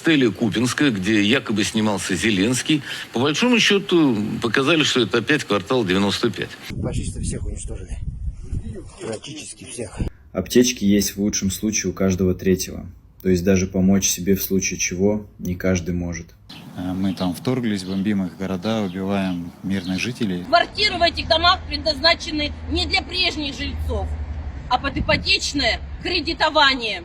стеле Купинска, где якобы снимался Зеленский. По большому счету показали, что это опять квартал 95. Фашистов всех уничтожили. Практически всех. Аптечки есть в лучшем случае у каждого третьего. То есть даже помочь себе в случае чего не каждый может. Э, Мы там вторглись, бомбим их города, убиваем мирных жителей. Квартиры в этих домах предназначены не для прежних жильцов, а под ипотечное кредитование.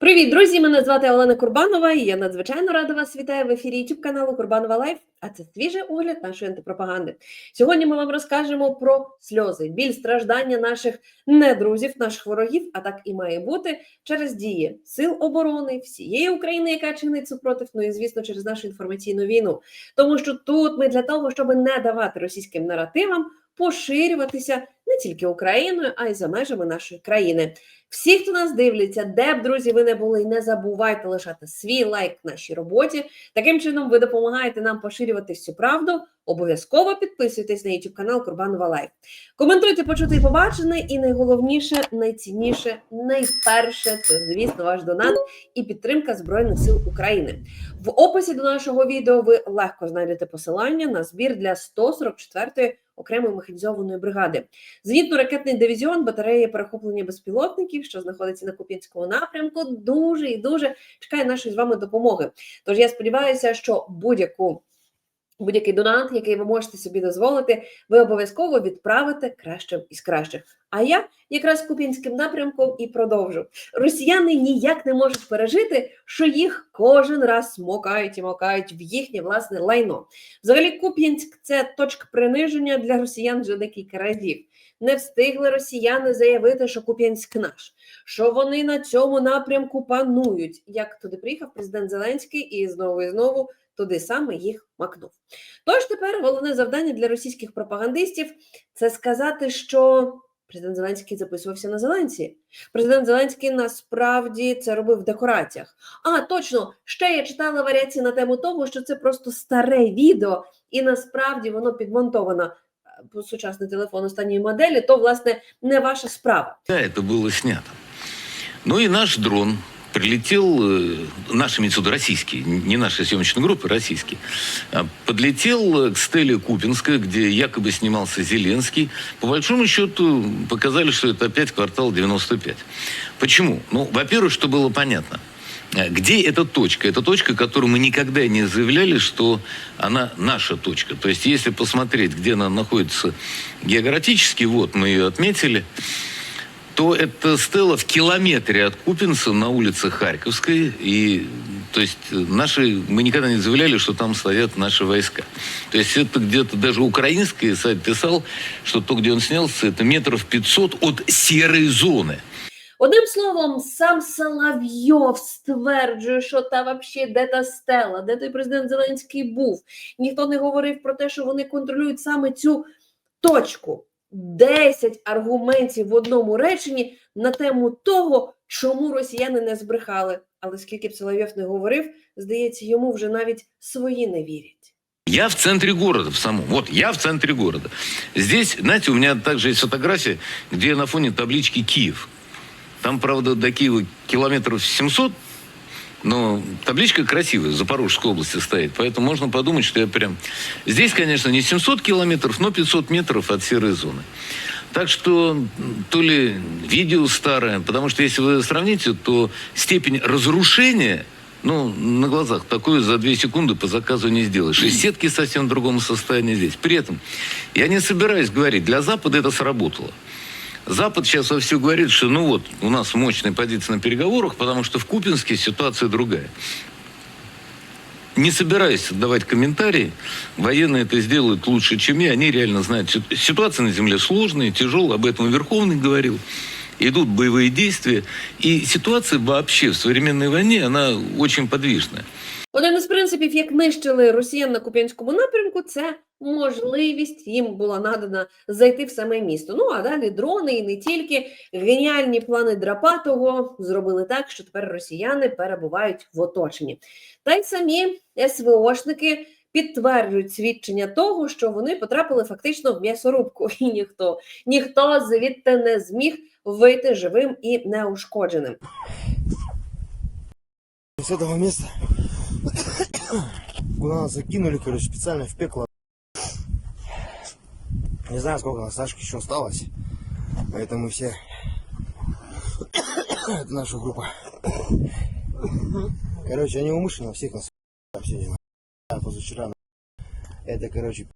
Привіт, друзі! Мене звати Олена Курбанова, і я надзвичайно рада вас вітаю в ефірі YouTube каналу Курбанова Лайф. А це свіжий огляд нашої антипропаганди. Сьогодні ми вам розкажемо про сльози, біль, страждання наших недрузів, наших ворогів, а так і має бути через дії сил оборони всієї України, яка чинить супротив, ну і звісно, через нашу інформаційну війну. Тому що тут ми для того, щоб не давати російським наративам поширюватися не тільки Україною, а й за межами нашої країни. Всі, хто нас дивляться, де б друзі ви не були, не забувайте лишати свій лайк нашій роботі. Таким чином ви допомагаєте нам поширювати всю правду. Обов'язково підписуйтесь на YouTube канал Курбанова Лайф. Коментуйте почути і побачене, і найголовніше, найцінніше, найперше це, звісно, ваш донат і підтримка Збройних сил України. В описі до нашого відео ви легко знайдете посилання на збір для 144-ї окремої механізованої бригади. Зенітно-ракетний дивізіон батареї перехоплення безпілотників, що знаходиться на Куп'янському напрямку, дуже і дуже чекає нашої з вами допомоги. Тож я сподіваюся, що будь-яку. Будь-який донат, який ви можете собі дозволити, ви обов'язково відправите кращим із кращих. А я якраз куп'янським напрямком і продовжу. Росіяни ніяк не можуть пережити, що їх кожен раз мокають і мокають в їхнє власне лайно. Взагалі, Куп'янськ це точка приниження для росіян вже декілька разів. Не встигли росіяни заявити, що Куп'янськ наш, що вони на цьому напрямку панують. Як туди приїхав президент Зеленський і знову і знову туди саме їх макнув. Тож тепер головне завдання для російських пропагандистів це сказати, що президент Зеленський записувався на Зеленці. Президент Зеленський насправді це робив в декораціях. А точно ще я читала варіації на тему того, що це просто старе відео, і насправді воно підмонтовано е, по сучасний телефон останньої моделі, то власне не ваша справа. Це було снято. Ну і наш дрон прилетел, э, наши имеется в виду российские, не наши съемочные группы, российские, а, подлетел э, к стеле Купинска, где якобы снимался Зеленский. По большому счету показали, что это опять квартал 95. Почему? Ну, во-первых, что было понятно. А, Где эта точка? Это точка, которую мы никогда не заявляли, что она наша точка. То есть, если посмотреть, где она находится географически, вот мы ее отметили, то это стела в километре от Купинца на улице Харьковской. И, то есть, наши, мы никогда не заявляли, что там стоят наши войска. То есть, это где-то даже украинский сайт писал, что то, где он снялся, это метров 500 от серой зоны. Одним словом, сам Соловйов стверджує, що та вообще де та стела, де той президент Зеленський був. Ніхто не говорив про те, що вони контролюють саме цю точку. 10 аргументів в одному реченні на тему того, чому росіяни не збрехали. Але скільки б Соловйов не говорив, здається, йому вже навіть свої не вірять. Я в центре города, в самом. Вот, я в центре города. Здесь, знаете, у меня также есть фотография, где на фоне таблички «Киев». Там, правда, до Киева километров 700, но табличка красивая, в Запорожской области стоит. Поэтому можно подумать, что я прям... Здесь, конечно, не 700 километров, но 500 метров от серой зоны. Так что то ли видео старое, потому что если вы сравните, то степень разрушения ну, на глазах такое за две секунды по заказу не сделаешь. И сетки совсем в другом состоянии здесь. При этом я не собираюсь говорить, для Запада это сработало. Запад сейчас вовсю говорит, что ну вот, у нас мощная позиция на переговорах, потому что в Купинске ситуация другая. Не собираюсь давать комментарии. Военные это сделают лучше, чем я. Они реально знают. Сит- Ситуация на земле сложная, тяжелая. Об этом Верховный говорил. Идут боевые действия. И ситуация вообще в современной войне, она очень подвижная. Один із принципів, як нищили росіян на Куп'янському напрямку, це можливість їм була надана зайти в саме місто. Ну а далі дрони і не тільки геніальні плани Драпатого зробили так, що тепер росіяни перебувають в оточенні. Та й самі СВОшники підтверджують свідчення того, що вони потрапили фактично в м'ясорубку, і ніхто ніхто звідти не зміг вийти живим і неушкодженим. С этого места куда нас закинули, короче, специально в пекло. Не знаю, сколько нас Сашки еще осталось. Поэтому все... Это наша группа. Короче, они умышленно всех нас сегодня. Позавчера. на- Это, короче...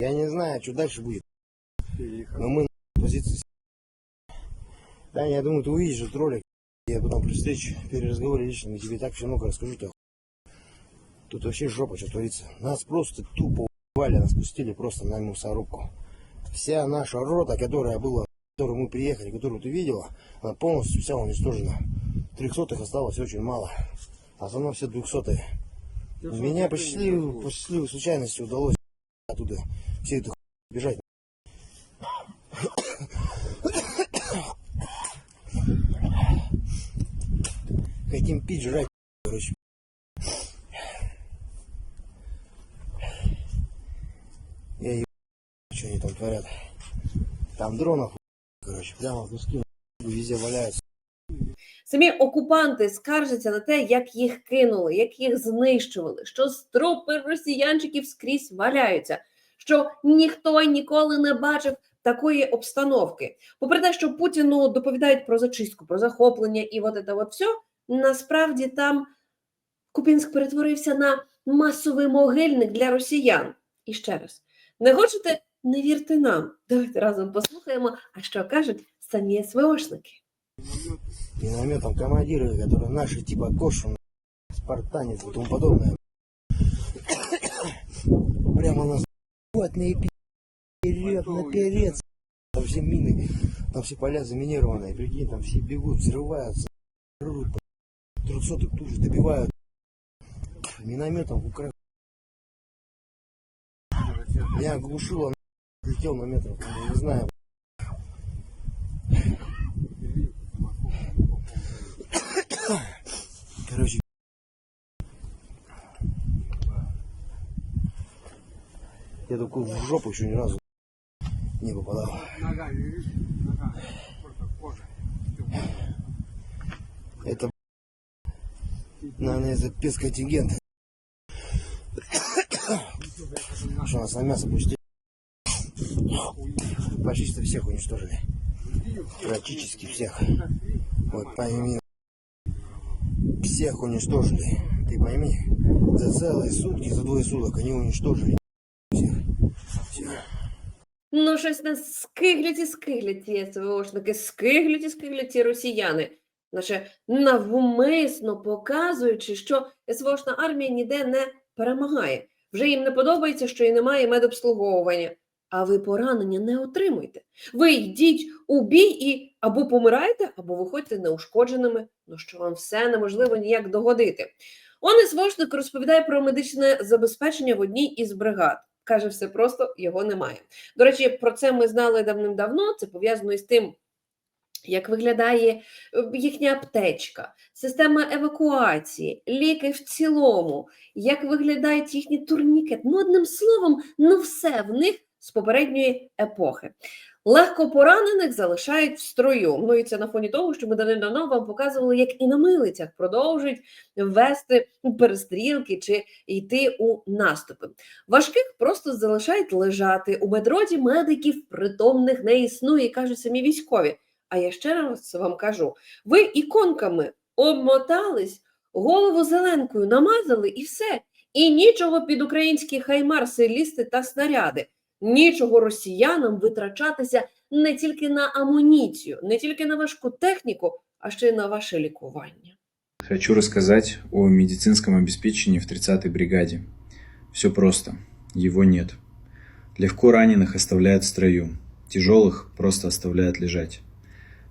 Я не знаю, что дальше будет. Но мы на позиции... Да, я думаю, ты увидишь этот ролик. Я потом при встрече, при разговоре лично я тебе так все много расскажу. Оху- Тут вообще жопа, что творится. Нас просто тупо убивали, нас пустили просто на мясорубку. Вся наша рота, которая была, которую мы приехали, которую ты видела, она полностью вся уничтожена. Трехсотых осталось очень мало. А Основном все двухсотые. Меня по счастливой, по счастливой случайности удалось оттуда все это бежать. Хотим пить, жрать, творят. Там дронов, короче, прямо куски везде валяются. Самі окупанти скаржаться на те, як їх кинули, як їх знищували, що трупи росіянчиків скрізь валяються, що ніхто ніколи не бачив такої обстановки. Попри те, що Путіну доповідають про зачистку, про захоплення і от це от все, насправді там Купінськ перетворився на масовий могильник для росіян. І ще раз, не хочете, не вірте нам. Давайте разом послухаємо, а що кажуть самі СВОшники. Минометом командиры, которые наши типа Кошин, Спартанец и тому подобное. Прямо нас вот наперед, наперед. Там все мины, там все поля заминированные. Прикинь, там все бегут, взрываются, рвут. Трехсотых тут же добивают. Минометом в Украину. Я глушил, он летел на метров, не знаю, Короче. Я такой в жопу еще ни разу не попадал. Это, наверное, из-за спецконтингента. Что нас на мясо пустили. Что всех уничтожили. Практически всех. Вот пойми, всех уничтожили. Ты пойми, за целые сутки, за двое суток они уничтожили всех. Ну, щось не скигляті, скигляті СВОшники, скигляті, скигляті росіяни. Наче навмисно показуючи, що СВОшна армія ніде не перемагає. Вже їм не подобається, що і немає медобслуговування. А ви поранення не отримуєте. Ви йдіть у бій і або помираєте, або виходьте неушкодженими, ну що вам все неможливо ніяк догодити. Он СВОшник розповідає про медичне забезпечення в одній із бригад. Каже, все просто його немає. До речі, про це ми знали давним-давно. Це пов'язано із тим, як виглядає е, їхня аптечка, система евакуації, ліки в цілому, як виглядають їхні турнікети. Ну, одним словом, ну все в них з попередньої епохи. Легко поранених залишають в строю. Ну і це на фоні того, що ми давно вам показували, як і на милицях продовжують вести перестрілки чи йти у наступи. Важких просто залишають лежати. У медроті медиків притомних не існує, кажуть самі військові. А я ще раз вам кажу: ви іконками обмотались, голову зеленкою намазали і все. І нічого під українські хаймарси лізти та снаряди. Нічого росіянам витрачатися не тільки на амуніцію, не тільки на важку техніку, а ще й на ваше лікування. Хочу рассказать о медицинском обеспечении в 30-й бригаде. Все просто. Его нет. Легко раненых оставляют в строю. Тяжелых просто оставляют лежать.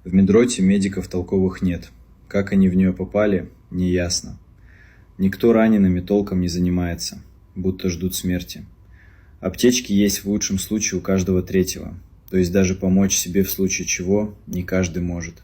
В медроте медиков толковых нет. Как они в нее попали, не ясно. Никто ранеными толком не занимается, будто ждут смерти. Аптечки есть в лучшем случае у каждого третьего. То есть даже помочь себе в случае чего не каждый может.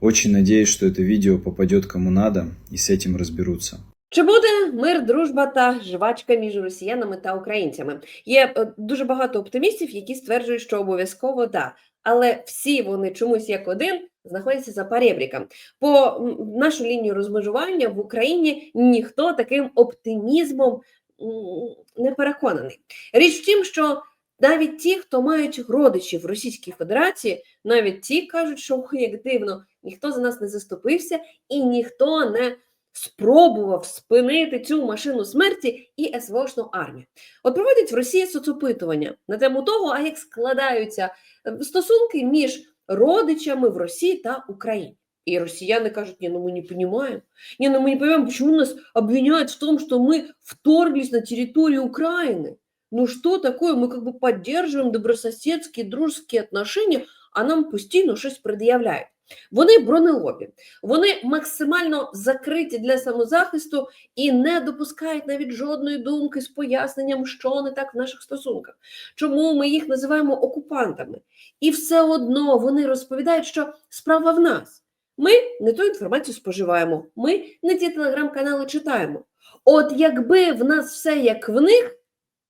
Очень надеюсь, что это видео попадет кому надо и с этим разберутся. Чи буде мир, дружба та жвачка між росіянами та українцями? Є е, дуже багато оптимістів, які стверджують, що обов'язково да. але всі вони чомусь як один знаходяться за перебріком. По м, нашу лінію розмежування в Україні ніхто таким оптимізмом м, не переконаний. Річ в тім, що навіть ті, хто мають родичів в Російській Федерації, навіть ті кажуть, що «Ой, як дивно, ніхто за нас не заступився і ніхто не спробував спинити цю машину смерті і СВОшну армію. От проводять в Росії соцопитування на тему того, а як складаються стосунки між родичами в Росії та Україні. И россияне кажут, не, ну мы не понимаем. Не, ну мы не понимаем, почему нас обвиняют в том, что мы вторглись на территорию Украины. Ну что такое? Мы как бы поддерживаем добрососедские, дружеские отношения, а нам постійно щось пред'являють. Вони бронелобі, вони максимально закриті для самозахисту і не допускають навіть жодної думки з поясненням, що не так в наших стосунках, чому ми їх називаємо окупантами. І все одно вони розповідають, що справа в нас. Ми не ту інформацію споживаємо, ми не ті телеграм-канали читаємо. От якби в нас все як в них,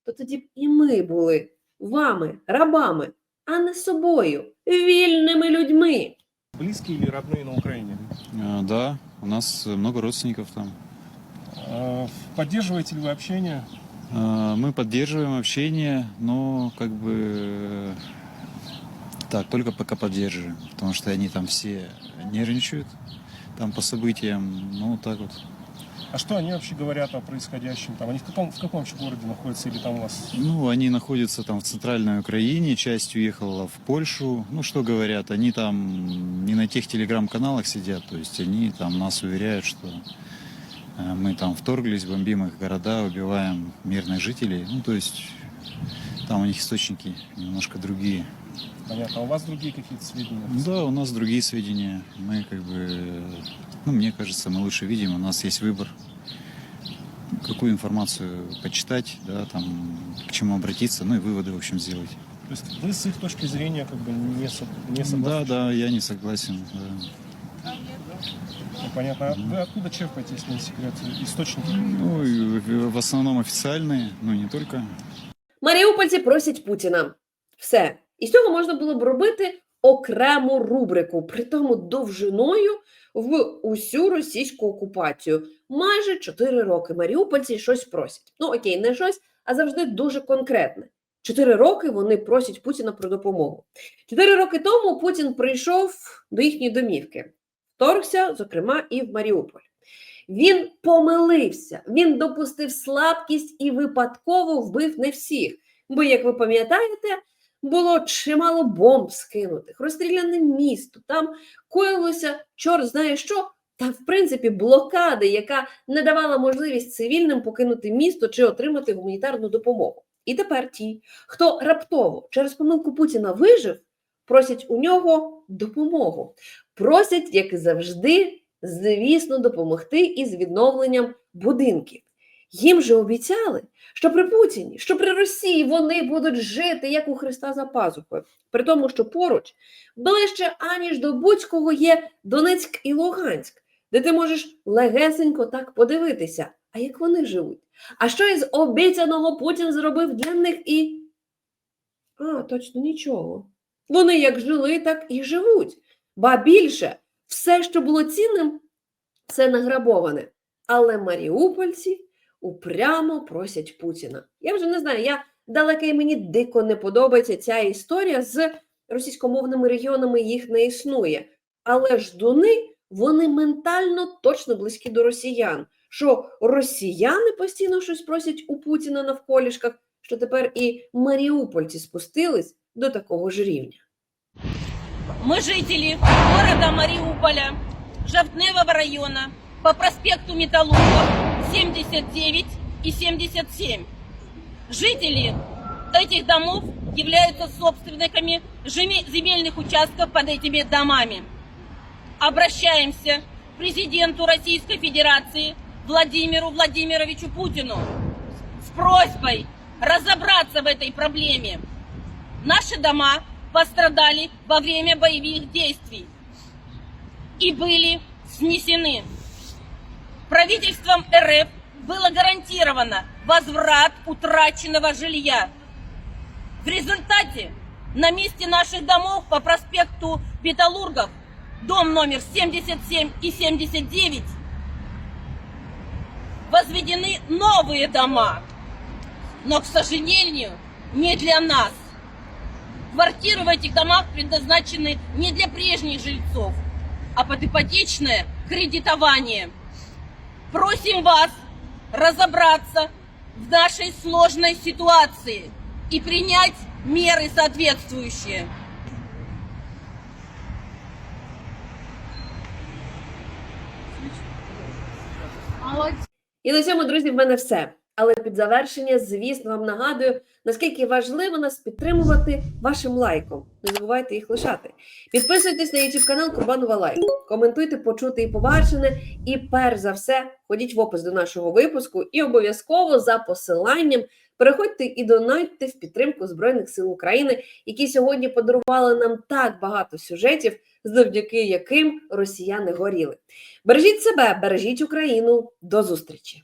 то тоді б і ми були вами, рабами, а не собою, вільними людьми. Близкие или родные на Украине? Э, Да, у нас много родственников там. А, Поддерживаете ли вы общение? Э, Мы поддерживаем общение, но как бы э, так, только пока поддерживаем, потому что они там все нервничают там по событиям, ну вот так вот. А что они вообще говорят о происходящем? Там они в каком, в каком вообще городе находятся или там у вас? Ну, они находятся там в центральной Украине, часть уехала в Польшу. Ну, что говорят, они там не на тех телеграм-каналах сидят, то есть они там нас уверяют, что э, мы там вторглись, бомбим их города, убиваем мирных жителей. Ну, то есть там у них источники немножко другие. Понятно. А у вас другие какие-то сведения? Да, у нас другие сведения. Мы как бы, ну, мне кажется, мы лучше видим, у нас есть выбор, какую информацию почитать, да, там, к чему обратиться, ну и выводы, в общем, сделать. То есть вы с их точки зрения как бы не, со- не Да, согласны? да, я не согласен. да. Ну, понятно. А вы откуда черпаете, если не секрет, источники? Ну, и в в основном официальные, ну не только. Маріупольці просять Путіна. Все. І з цього можна було б робити окрему рубрику, притому довжиною в усю російську окупацію. Майже 4 роки маріупольці щось просять. Ну окей, не щось, а завжди дуже конкретне. Чотири роки вони просять Путіна про допомогу. Чотири роки тому Путін прийшов до їхньої домівки, вторгся, зокрема, і в Маріуполь. Він помилився, він допустив слабкість і випадково вбив не всіх. Бо, як ви пам'ятаєте, було чимало бомб скинутих, розстріляне місто. Там коїлося чорт знає що. Та, в принципі, блокади, яка не давала можливість цивільним покинути місто чи отримати гуманітарну допомогу. І тепер ті, хто раптово через помилку Путіна вижив, просять у нього допомогу. Просять, як і завжди, звісно, допомогти із відновленням будинків. Їм же обіцяли, що при Путіні, що при Росії вони будуть жити як у Христа за пазухою, при тому, що поруч ближче аніж до будь-кого є Донецьк і Луганськ, де ти можеш легесенько так подивитися, а як вони живуть. А що із обіцяного Путін зробив для них і. А, точно нічого. Вони як жили, так і живуть. Ба більше, все, що було цінним, це награбоване. Але маріупольці упрямо просять Путіна. Я вже не знаю, я далека і мені дико не подобається ця історія з російськомовними регіонами, їх не існує. Але ждуни, вони ментально точно близькі до росіян. Що росіяни постійно щось просять у Путіна навколішках, що тепер і маріупольці спустились до такого ж рівня. Мы жители города Мариуполя, Жовтневого района, по проспекту Металлургов 79 и 77. Жители этих домов являются собственниками земельных участков под этими домами. Обращаемся к президенту Российской Федерации Владимиру Владимировичу Путину с просьбой разобраться в этой проблеме. Наши дома пострадали во время боевых действий и были снесены. Правительством РФ было гарантировано возврат утраченного жилья. В результате на месте наших домов по проспекту Металлургов, дом номер 77 и 79, возведены новые дома. Но, к сожалению, не для нас. Квартиры в этих домах предназначены не для прежних жильцов, а под ипотечное кредитование. Просим вас разобраться в нашей сложной ситуации и принять меры соответствующие. І на цьому, друзі, в мене все. Але під завершення, звісно, вам нагадую, наскільки важливо нас підтримувати вашим лайком. Не забувайте їх лишати. Підписуйтесь на YouTube канал Курбанова Лайф, коментуйте почуте і побачене. І перш за все, ходіть в опис до нашого випуску і обов'язково за посиланням переходьте і донатьте в підтримку Збройних сил України, які сьогодні подарували нам так багато сюжетів, завдяки яким росіяни горіли. Бережіть себе, бережіть Україну. До зустрічі!